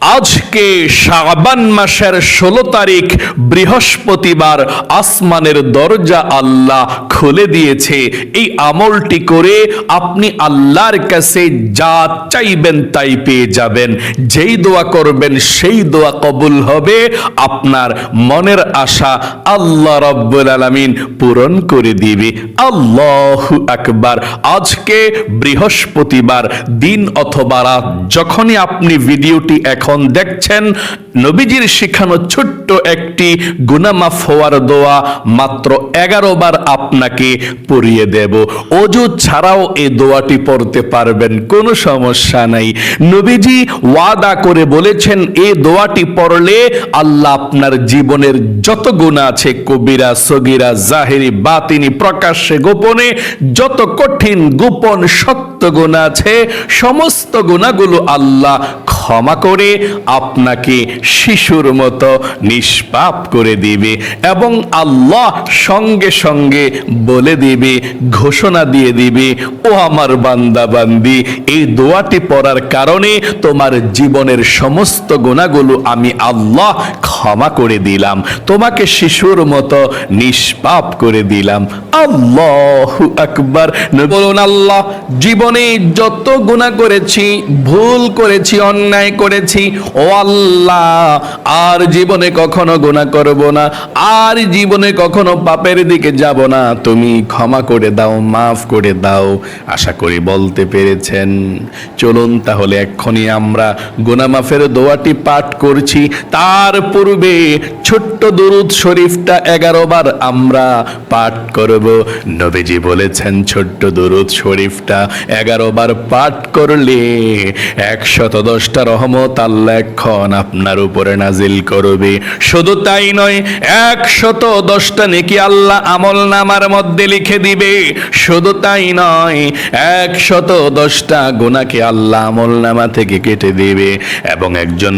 আজকে শাবান মাসের ষোলো তারিখ বৃহস্পতিবার আসমানের দরজা আল্লাহ খুলে দিয়েছে। এই আমলটি করে আপনি আল্লাহর কাছে যা চাইবেন তাই পেয়ে যাবেন। যেই দোয়া করবেন সেই দোয়া কবুল হবে। আপনার মনের আশা আল্লাহ রব্বুল আলামিন পূরণ করে দিবে। আল্লাহু আকবার। আজকে বৃহস্পতিবার দিন অথবা রাত, যখনই আপনি ভিডিওটি এখন দেখছেন নবীজির শিখানো ছোট্ট একটি গুনামাফ হওয়ার দোয়া মাত্র এগারো বার আপনাকে পড়িয়ে দেব। অজু ছাড়াও এই দোয়াটি পড়তে পারবেন, কোনো সমস্যা নাই। নবীজি ওয়াদা করে বলেছেন, এই দোয়াটি পড়লে আল্লাহ আপনার জীবনের যত গুণা আছে, কবিরা, সগিরা, জাহেরি, বাতিনি, প্রকাশ্যে, গোপনে, যত কঠিন, গোপন, সত্য গুণা আছে, সমস্ত গুণাগুলো আল্লাহ ক্ষমা করে আপনাকে শিশুর মতো নিষ্পাপ করে দিবে এবং আল্লাহ সঙ্গে সঙ্গে বলে দিবে, ঘোষণা দিয়ে দিবে, ও আমার বান্দা বান্দি এই দোয়াটি পড়ার কারণে তোমার জীবনের সমস্ত গুণাগুলো আমি আল্লাহ ক্ষমা করে দিলাম, তোমাকে শিশুর মতো নিষ্পাপ করে দিলাম। আল্লাহ আকবার। বলুন আল্লাহ, জীবনে যত গুণা করেছি, ভুল করেছি, অন্যায় করেছি ও আল্লাহ, আর জীবনে কখনো গুণা করব না, আর জীবনে কখনো পাপের দিকে যাব না। তুমি ক্ষমা করে দাও, মাফ করে দাও, আশা করি বলতে পেরেছেন। চলুন তাহলে এক্ষুনি আমরা গুনা মাফের দোয়াটি পাঠ করছি। তার পূর্বে ছোট্ট দুরুদ শরীফটা এগারো বার আমরা পাঠ করব। নবীজি বলেছেন, ছোট্ট দুরুদ শরীফটা এগারো বার পাঠ করলে একশত দশটা রহমত আল্লাহ এখন আপনার উপরে নাজিল করবে। শুধু তাই নয়, একশত দশটা নেকি আল্লাহ আমল নামার মধ্যে লিখে দিবে। শুধু তাই নয়, একশত দশটা আল্লাহ আমল নামা থেকে কেটে এবং একজন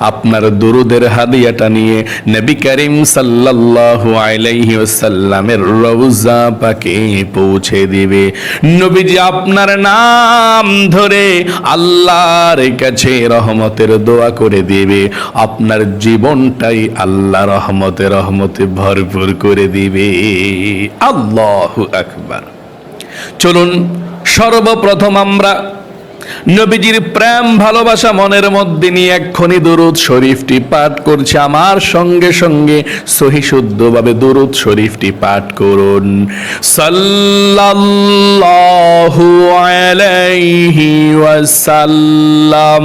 আপনার দুরুদের হাদিয়াটা নিয়ে নবী করিম সাল্লাল্লাহু আলাইহি ওয়াসাল্লামের রওজা পাকে পৌঁছে দিবে। নবীজি আপনার নাম ধরে আল্লাহর কাছে রহমতের দোয়া করে দিবে। আপনার জীবনটাই আল্লাহ রহমতে রহমতে ভরপুর করে দিবে। আল্লাহ আকবার। চলুন, সর্বপ্রথম আমরা নবীজির প্রেম, ভালোবাসা মনের মধ্যে নিয়ে এক্ষুনি দুরুদ শরীফটি পাঠ করছে। আমার সঙ্গে সঙ্গে সহি শুদ্ধভাবে দুরুদ শরীফটি পাঠ করুন। সাল্লাল্লাহু আলাইহি ওয়াসাল্লাম।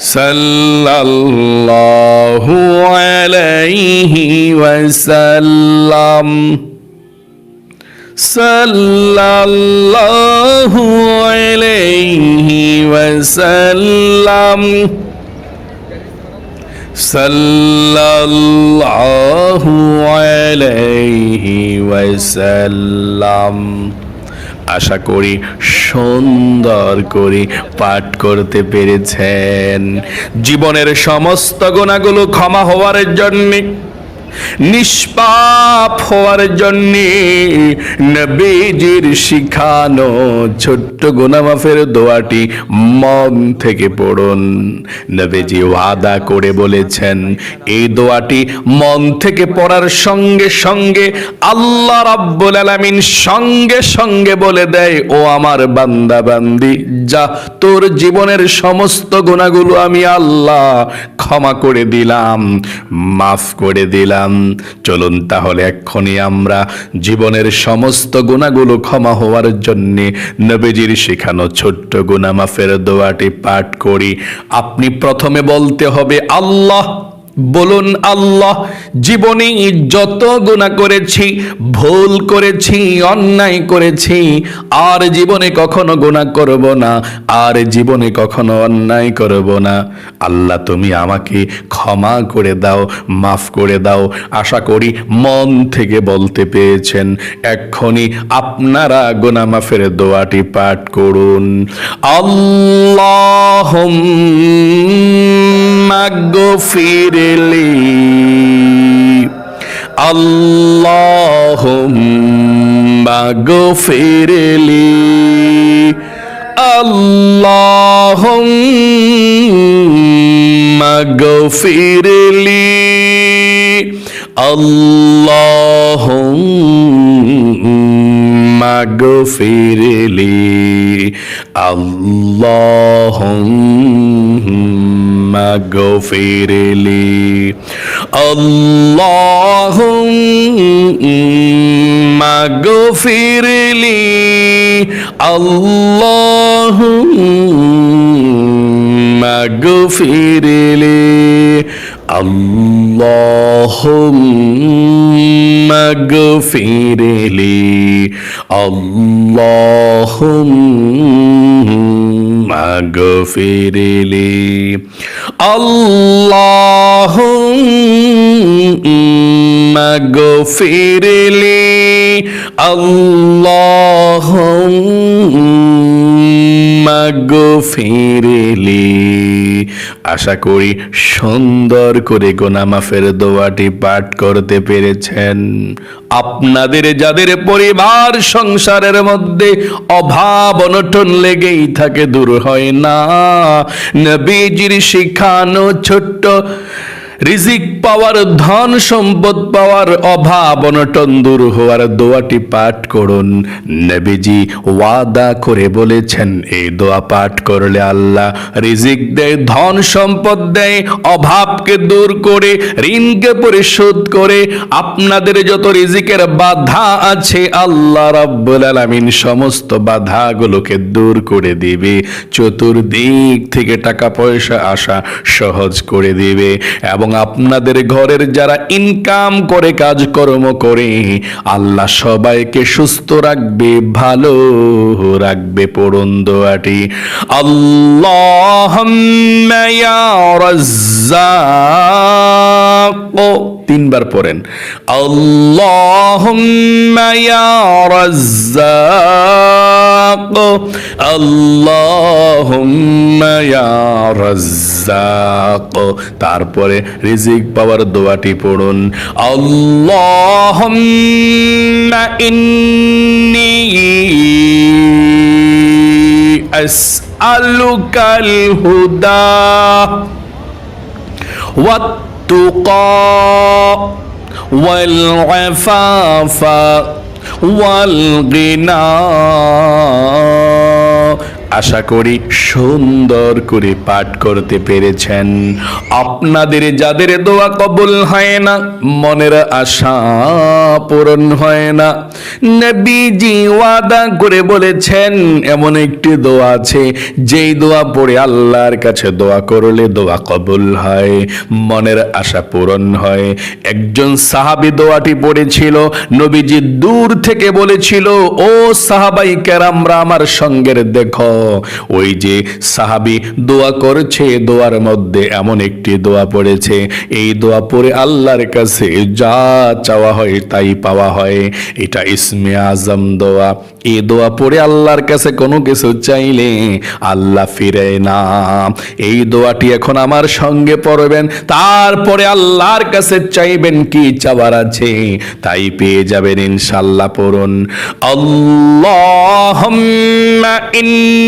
صلى الله عليه وسلم. صلى الله عليه وسلم. صلى الله عليه وسلم. আশা করি সুন্দর করে পাঠ করতে পেরেছেন। জীবনের সমস্ত গুণাগুলো ক্ষমা হওয়ার জন্যে নিষ্পাপ হওয়ার জন্য নবীজির শিখানো ছোট্ট গুনামাফের দোয়াটি মন থেকে পড়ুন। নবীজি ওয়াদা করে বলেছেন, এই দোয়াটি মন থেকে পড়ার সঙ্গে সঙ্গে আল্লাহ রাব্বুল আলামিন সঙ্গে সঙ্গে বলে দেয়, ও আমার বান্দা বান্দি যা তোর জীবনের সমস্ত গুণাগুলো আমি আল্লাহ ক্ষমা করে দিলাম, মাফ করে দিলাম। চলুন তাহলে এক্ষুনি আমরা জীবনের সমস্ত গুণাগুলো ক্ষমা হওয়ার জন্যে নবীজির শেখানো ছোট্ট গুণামাফের দোয়াটি পাঠ করি। আপনি প্রথমে বলতে হবে, আল্লাহ! বলুন, আল্লাহ, জীবনে যত গুণা করেছি, ভুল করেছি, অন্যায় করেছি, আর জীবনে কখনো গুণা করব না, আর জীবনে কখনো অন্যায় করব না। আল্লাহ, তুমি আমাকে ক্ষমা করে দাও, মাফ করে দাও। আশা করি মন থেকে বলতে পেয়েছেন। এক্ষুনি আপনারা গুণা মাফের দোয়াটি পাঠ করুন। আল্লাহ اغفر لي اللهم اغفر لي اللهم اغفر لي اللهم اغفر لي اللهم اغفر لي اللهم اغفر لي اللهم اغفر لي اللهم اغفر لي اللهم اغفر لي اللهم اغفر لي اللهم اغفر لي আশা করি সুন্দর করে গোনামাফের দোয়াটি পাঠ করতে পেরেছেন। আপনাদের, যাদের পরিবার সংসারের মধ্যে অভাব অনটন লেগেই থাকে, দূর হয় না। নবীজির শিখানো ছোট্ট রিজিক পাওয়ার, ধন সম্পদ পাওয়ার অভাব অনটন দূর হওয়ার দোয়াটি পাঠ করুন। নবীজি ওয়াদা করে বলেছেন এই দোয়া পাঠ করলে আল্লাহ রিজিক দেয়, ধন সম্পদ দেয়, অভাবকে দূর করে, ঋণকে পরিশোধ করে। আপনাদের যত রিজিকের বাধা আছে, আল্লাহ রাব্বুল আলামিন সমস্ত বাধাগুলোকে দূর করে দিবে। চতুর্দিক থেকে টাকা পয়সা আসা সহজ করে দিবে এবং আপনাদের ঘরের যারা ইনকাম করে, কাজকর্ম করে, আল্লাহ সবাইকে সুস্থ রাখবে, ভালো রাখবে পড়ুন দোয়াটি। আল্লাহ তিনবার পড়েন। আল্লাহুম্মা ইয়া রাজ্জাক। আল্লাহুম্মা ইয়া রাজ্জাক। তারপরে রিজিক পাওয়ার দোয়াটি পড়ুন। আল্লাহুম্মা ইন্নী আসআলুকাল হুদা। والتقى والعفاف والغنى আশা করি সুন্দর করে পাঠ করতে পেরেছেন। আপনাদের যাদের দোয়া কবুল হয় না, মনের আশা পূরণ হয় না। নবীজি ওয়াদা করে বলেছেন, এমন একটি দোয়া আছে, যেই দোয়া পড়ে আল্লাহর কাছে দোয়া করলে দোয়া কবুল হয়, মনের আশা পূরণ হয়। একজন সাহাবী দোয়াটি পড়েছিল, নবীজি দূর থেকে বলেছিল, ও সাহাবাই কেরামরা আমার সঙ্গের দেখো। ওই যে সাহাবি দোয়া করছে, দোয়ার মধ্যে এমন একটি দোয়া পড়েছে, এই দোয়া পড়ে আল্লাহর কাছে যা চাওয়া হয় তাই পাওয়া হয়, এটা ইসমে আজম দোয়া। এই দোয়া পড়ে আল্লাহর কাছে কোনো কিছু চাইলে আল্লাহ ফিরে না। এই দোয়াটি এখন আমার সঙ্গে পড়বেন, তারপরে আল্লাহর কাছে চাইবেন কি চাওয়ার আছে, তাই পেয়ে যাবেন ইনশাল্লাহ পড়ুন। ইন্নী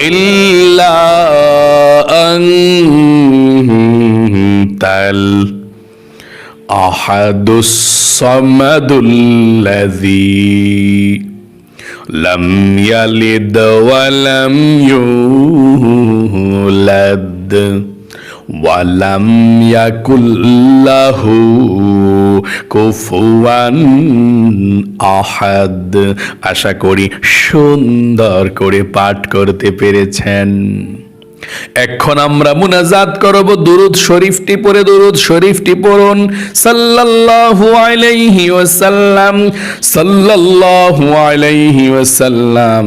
إلا أنت الأحد الصمد الذي لم يلد ولم يولد. ওয়ালাম ইয়াকুল্লাহু কুফুয়ান আহাদ। আশা করি সুন্দর করে পাঠ করতে পেরেছেন। এখন আমরা মুনাজাত করব দুরুদ শরীফটি পড়ে, দুরুদ শরীফটি পড়ুন। সাল্লাল্লাহু আলাইহি ওয়াসাল্লাম, সাল্লাল্লাহু আলাইহি ওয়াসাল্লাম।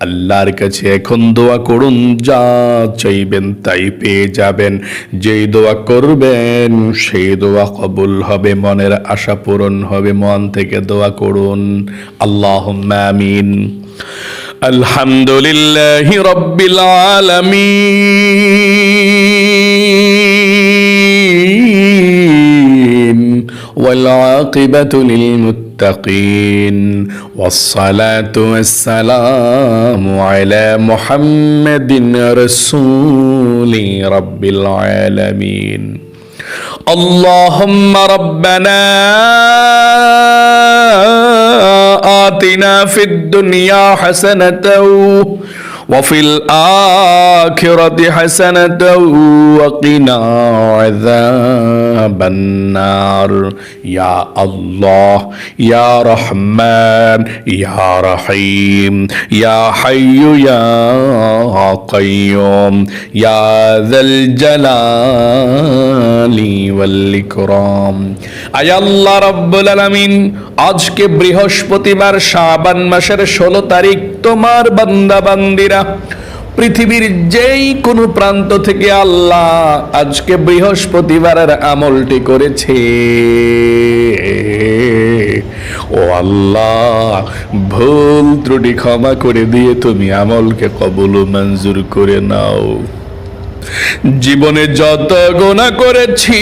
আল্লাহর কাছে এখন দোয়া করুন যা চাইবেন তাই পেয়ে যাবেন যেই দোয়া করবেন সেই দোয়া কবুল হবে মনের আশা পূরণ হবে মন থেকে দোয়া করুন আল্লাহ আমিন আলহামদুলিল্লাহ রব্বিল আলামিন والعاقبة للمتقين والصلاة والسلام على محمد رسول رب العالمين. اللهم ربنا آتنا في الدنيا حسنة وفي الآخرة حسنة وقنا عذاب النار. يا الله يا رحمن يا رحيم يا حي يا قيوم يا ذا الجلال والإكرام. আয় আল্লাহ রব্বুল আলামিন, আজকে বৃহস্পতিবার শাবান মাসের ষোলো তারিখ, তোমার বান্দা বান্দিরা পৃথিবীর যেই কোনো প্রান্ত থেকে আল্লাহ আজকে বৃহস্পতিবারের আমলটি করেছে। ও আল্লাহ, ভুল ত্রুটি ক্ষমা করে দিয়ে তুমি আমলকে কবুল মঞ্জুর করে নাও। জীবনে যত গোনা করেছি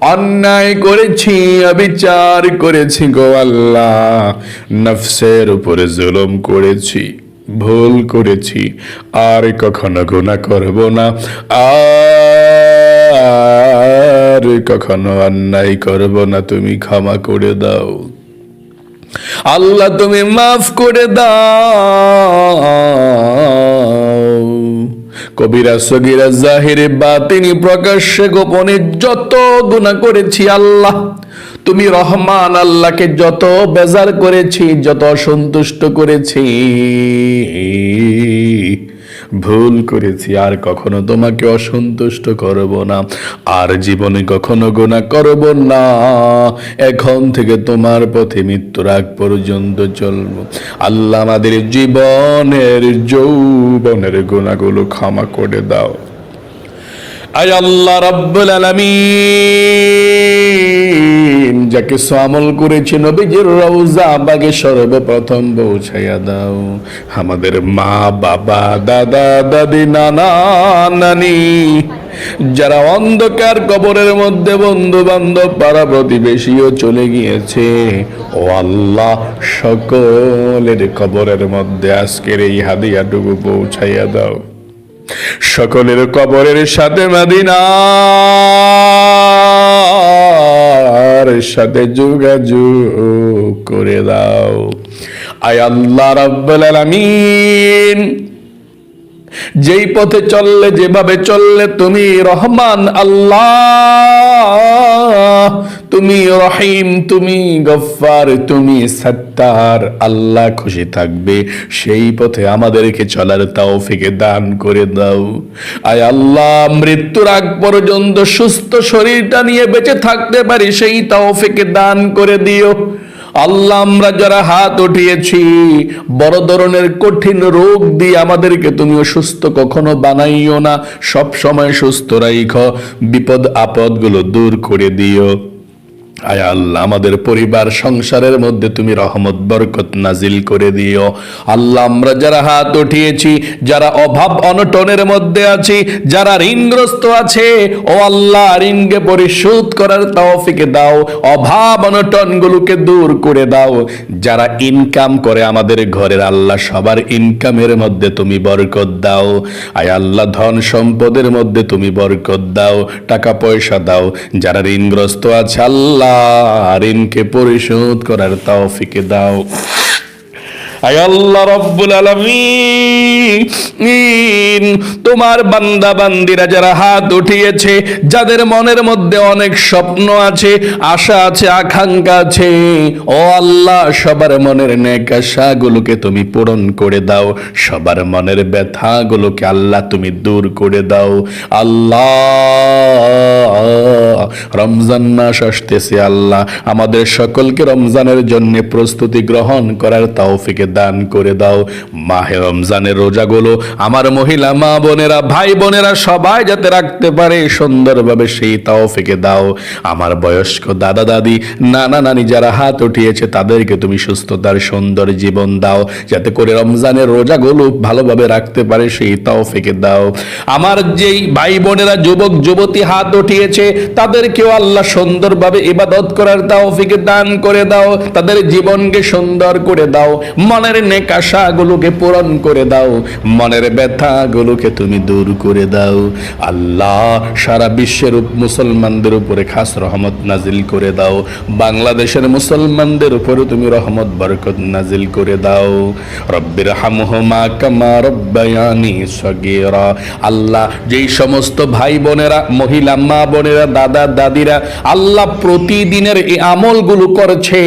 অন্যায় করেছি, অবিচার করেছি গো আল্লাহ। নফসের উপরে জুলুম করেছি, ভুল করেছি, আর কখনো গুণা করব না। আর কখনো অন্যায় করব না, তুমি ক্ষমা করে দাও। আল্লাহ, তুমি মাফ করে দাও। কবিরা সগিরা জাহিরে বা তিনি প্রকাশ্যে গোপনে যত গুণা করেছি আল্লাহ, তুমি রহমান আল্লাহকে যত বেজার করেছি, যত অসন্তুষ্ট করেছি। ভুল করেছি, আর কখনো তোমাকে অসন্তুষ্ট করব না। আর জীবনে কখনো গোনা করব না। এখন থেকে তোমার পথে মৃত্যুর আগ পর্যন্ত চলবো। আল্লাহ আমাদের জীবনের যৌবনের গোনাগুলো ক্ষমা করে দাও। আয় আল্লাহ রব্বুল যাকে আমল করেছে নবীজির রওজা বাগে সর্বপ্রথম পৌঁছাইয়া দাও। আমাদের মা, বাবা, দাদা, দাদি, নানা, নানি, যারা অন্ধকার কবরের মধ্যে বন্ধু বান্ধব পাড়া প্রতিবেশীও চলে গিয়েছে। ও আল্লাহ, সকলের কবরের মধ্যে আজকের এই হাদিয়াটুকু পৌঁছাইয়া দাও। সকলের কবরের সাথে মদিনার সাথে যোগাযোগ করে দাও। আয় আল্লাহ রাব্বুল আলামিন, যেই পথে চললে, যেভাবে চললে তুমি রহমান আল্লাহ। তুমি রহিম, তুমি গফফার, তুমি সত্তার। আল্লাহ খুশি থাকবে, সেই পথে আমাদেরকে চলার তৌফিকে দান করে দাও। আয় আল্লাহ, মৃত্যুর আগ পর্যন্ত সুস্থ শরীরটা নিয়ে বেঁচে থাকতে পারি, সেই তৌফিকে দান করে দিও। আল্লাহ, আমরা যারা হাত উঠিয়েছি, বড় ধরনের কঠিন রোগ দিয়ে আমাদেরকে তুমি অসুস্থ কখনো বানাইও না। সব সময় সুস্থ রাইখ, বিপদ আপদগুলো দূর করে দিও। আয় আল্লাহ আমাদের পরিবার, সংসারের মধ্যে তুমি রহমত, বরকত নাজিল করে দিও। আল্লাহ, আমরা যারা হাত উঠিয়েছি, যারা অভাব অনটনের মধ্যে আছি, যারা ঋণগ্রস্ত আছে, ও আল্লাহ, ঋণকে পরিশোধ করার তৌফিকে দাও, অভাব অনটনগুলোকে দূর করে দাও। যারা ইনকাম করে আমাদের ঘরের, আল্লাহ, সবার ইনকামের মধ্যে তুমি বরকত দাও। আয় আল্লাহ, ধন সম্পদের মধ্যে তুমি বরকত দাও, টাকা পয়সা দাও। যারা ঋণগ্রস্ত আছে, আল্লাহ ঋণকে পরিশোধ করার তৌফিকে দাও। আয় আল্লাহ রব্বুল আলামিন। তোমার বান্দা বান্দিরা যারা হাত উঠিয়েছে, যাদের মনের মধ্যে অনেক স্বপ্ন আছে, আশা আছে, আকাঙ্ক্ষা আছে, ও আল্লাহ, সবার মনের নেক আশাগুলোকে তুমি পূরণ করে দাও। সবার মনের ব্যথাগুলোকে আল্লাহ তুমি দূর করে দাও। আল্লাহ, রমজান মাস আসতেছে, আল্লাহ, আমাদের সকলকে রমজানের জন্য প্রস্তুতি গ্রহণ করার তৌফিকে দান করে দাও। মাহে রমজানের রোজাগুলো আমার মহিলা মা বোনেরা, ভাই বোনেরা সবাই যাতে রাখতে পারে, সুন্দরভাবে সেই তৌফিকে দাও। আমার বয়স্ক দাদা দাদি, নানা নানি যারা হাত উঠিয়েছে, তাদেরকে তুমি সুস্থতার সুন্দর জীবন দাও, যাতে করে রমজানের রোজাগুলো ভালোভাবে রাখতে পারে, সেই তৌফিকে দাও। আমার যেই ভাই বোনেরা, যুবক, যুবতী হাত উঠিয়েছে, তাদেরকেও আল্লাহ সুন্দরভাবে ইবাদত করার তৌফিকে দান করে দাও, তাদের জীবনকে সুন্দর করে দাও, মনের নেক আশাগুলোকে পূরণ করে দাও। মনের ব্যথাগুলোকে তুমি দূর করে দাও। আল্লাহ সারা বিশ্বের মুসলমানদের উপরে খাস রহমত নাজিল করে দাও। বাংলাদেশের মুসলমানদের উপরে তুমি রহমত, বরকত নাজিল করে দাও। রব্বির হামহুমা কামা রব্বায়ানি সগীরা। আল্লাহ যেই সমস্ত ভাই বোনেরা, মহিলা মা বোনেরা, দাদা দাদিরা, আল্লাহ প্রতিদিনের এই আমলগুলো করছে।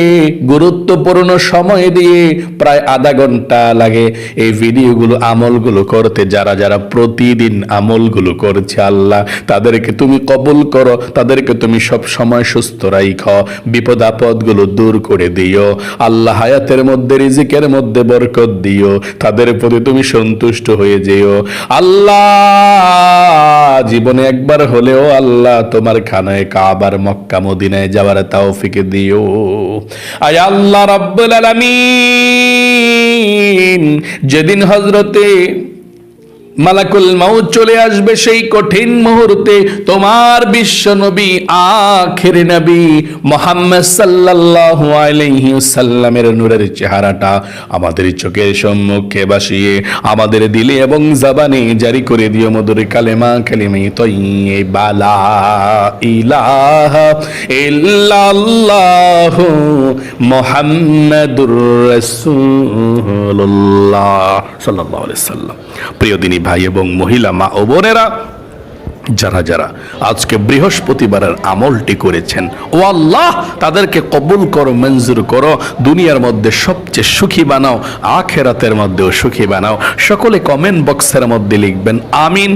গুরুত্বপূর্ণ সময় দিয়ে প্রায় আধা ঘণ্টা লাগে। এই ভিডিওগুলো আমলগুলো করতে, যারা যারা প্রতিদিন আমলগুলো করছে, আল্লাহ, তাদেরকে তুমি কবুল করো, তাদেরকে তুমি সব সময় সুস্থ রাইখ। বিপদ আপদগুলো দূর করে দিও। আল্লাহ হায়াতের মধ্যে, রিজিকের মধ্যে বরকত দিও। তাদের প্রতি তুমি সন্তুষ্ট হয়ে যেও। আল্লাহ, জীবনে একবার হলেও আল্লাহ তোমার খানায় কাবার মক্কা, মদিনায় যাওয়ার তৌফিকে দিও। আয় আল্লাহ রাব্বুল আলামিন। যেদিন হজরতে মালাকুল মাউত চলে আসবে সেই কঠিন মুহূর্তে। তোমার বিশ্ব নবী, আখের নবী মোহাম্মদ সাল্লাল্লাহু আলাইহি সাল্লামের নূরের চেহারাটা আমাদের চোখের সম্মুখে বাসিয়ে আমাদের দিলে এবং জবানে জারি করে দিও মধুর কালেমা, কালিমে তৈবা লা ইলাহা ইল্লাল্লাহ মুহাম্মাদুর রাসূলুল্লাহ সাল্লাল্লাহু সাল্লাম প্রিয় দিনী ভাই এবং মহিলা, মা ও বোনেরা, যারা যারা আজকে বৃহস্পতিবারের আমলটি করেছেন, ও আল্লাহ তাদেরকে কবুল করো, মঞ্জুর করো, দুনিয়ার মধ্যে সবচেয়ে সুখী বানাও, আখেরাতের মধ্যেও সুখী বানাও। সকলে কমেন্ট বক্সের মধ্যে লিখবেন, আমিন।